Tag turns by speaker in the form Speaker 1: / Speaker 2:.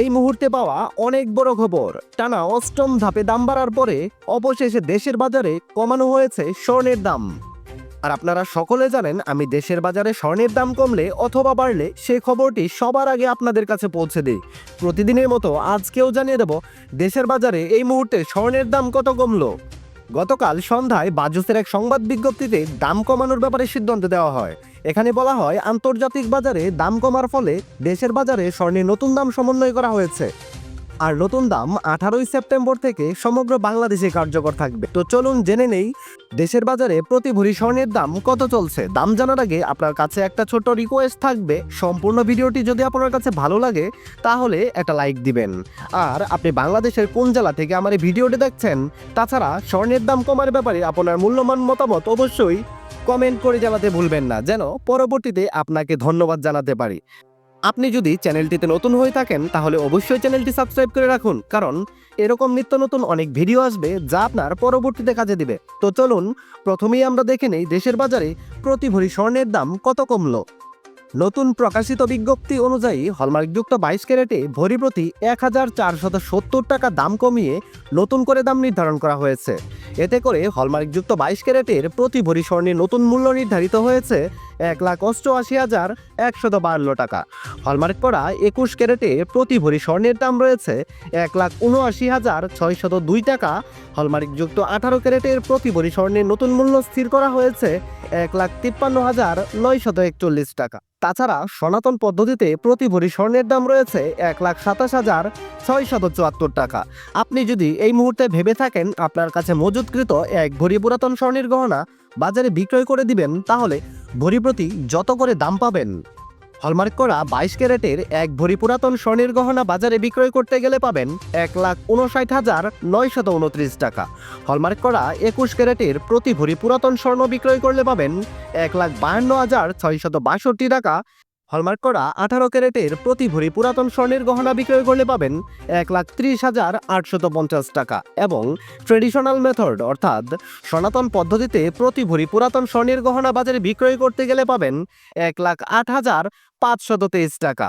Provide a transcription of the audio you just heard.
Speaker 1: এই মুহূর্তে পাওয়া অনেক বড় খবর। টানা অষ্টম ধাপে দাম বাড়ার পরে অবশেষে দেশের বাজারে কমানো হয়েছে স্বর্ণের দাম। আর আপনারা সকলে জানেন, আমি দেশের বাজারে স্বর্ণের দাম কমলে অথবা বাড়লে সে খবরটি সবার আগে আপনাদের কাছে পৌঁছে দিই। প্রতিদিনের মতো আজকেও জানিয়ে দেব, দেশের বাজারে এই মুহূর্তে স্বর্ণের দাম কত কমলো। গতকাল সন্ধ্যায় বাজুসের এক সংবাদ বিজ্ঞপ্তিতে দাম কমানোর ব্যাপারে সিদ্ধান্ত দেওয়া হয়। এখানে বলা হয়, আন্তর্জাতিক বাজারে দাম কমার ফলে দেশের বাজারে স্বর্ণের নতুন দাম সমন্বয় করা হয়েছে। আর নতুন দাম আঠারোই সেপ্টেম্বর থেকে সমগ্র বাংলাদেশে কার্যকর থাকবে। তো চলুন জেনে নেই, দেশের বাজারে প্রতি ভরি স্বর্ণের দাম কত চলছে। দাম জানার আগে আপনার কাছে একটা ছোট রিকোয়েস্ট থাকবে। সম্পূর্ণ ভিডিওটি যদি আপনার কাছে ভালো লাগে, তাহলে একটা লাইক দিবেন। আর আপনি বাংলাদেশের কোন জেলা থেকে আমার এই ভিডিওটি দেখছেন, তাছাড়া স্বর্ণের দাম কমার ব্যাপারে আপনার মূল্যবান মতামত অবশ্যই কমেন্ট করে জানাতে ভুলবেন না। যেন পরবর্তীতে আপনাকে ধন্যবাদ জানাতে পারি। আপনি যদি চ্যানেলটিতে নতুন হয়ে থাকেন, তাহলে অবশ্যই চ্যানেলটি সাবস্ক্রাইব করে রাখুন, কারণ এরকম নিত্য নতুন অনেক ভিডিও আসবে যা আপনার পরবর্তীতে কাজে দিবে। তো চলুন, প্রথমেই আমরা দেখে নেই দেশের বাজারে প্রতি ভরি স্বর্ণের দাম কত কমলো। নতুন প্রকাশিত বিজ্ঞপ্তি অনুযায়ী হলমার্কযুক্ত বাইশ ক্যারেটে ভরি প্রতি এক হাজার চারশত সত্তর টাকা দাম কমিয়ে নতুন করে দাম নির্ধারণ করা হয়েছে। এতে করে হলমার্কযুক্ত বাইশ ক্যারেটের প্রতি ভরি স্বর্ণের নতুন মূল্য নির্ধারিত হয়েছে এক লাখ অষ্টআশি হাজার একশত বান্ন টাকা। হলমার্ক করা একুশ ক্যারেটে প্রতি ভরি স্বর্ণের দাম রয়েছে এক লাখ উনআশি হাজার ছয়শত দুই টাকা। হলমার্কযুক্ত আঠারো ক্যারেটের প্রতি ভরি স্বর্ণের নতুন মূল্য স্থির করা হয়েছে এক লাখ তিপ্পান্ন হাজার নয়শত একচল্লিশ টাকা। তাছাড়া সনাতন পদ্ধতিতে প্রতি ভরি স্বর্ণের দাম রয়েছে এক লাখ সাতাশ হাজার ছয়শত চুয়াত্তর টাকা। আপনি যদি এই মুহূর্তে ভেবে থাকেন আপনার কাছে মজুতকৃত এক ভরি পুরাতন স্বর্ণের গহনা বাজারে বিক্রয় করে দিবেন, তাহলে ভরি প্রতি যত করে দাম পাবেন হলমার্ক করা বাইশ ক্যারেটের এক ভরি পুরাতন স্বর্ণের গহনা বাজারে বিক্রয় করতে গেলে পাবেন এক লাখ উনষাট হাজার নয়শত উনত্রিশ টাকা। হলমার্ক করা একুশ ক্যারেটের প্রতি ভরি পুরাতন স্বর্ণ বিক্রয় করলে পাবেন এক লাখ বাহান্ন হাজার ছয়শত বাষট্টি টাকা হলমার্ক করা আঠারো ক্যারেটের প্রতি ভরি পুরাতন স্বর্ণের গহনা বিক্রয় করলে পাবেন এক লাখ ত্রিশ হাজার আটশত পঞ্চাশ টাকা এবং ট্রেডিশনাল মেথড, অর্থাৎ সনাতন পদ্ধতিতে প্রতি ভরি পুরাতন স্বর্ণের গহনা বাজারে বিক্রয় করতে গেলে পাবেন এক লাখ আট হাজার পাঁচশত তেইশ টাকা।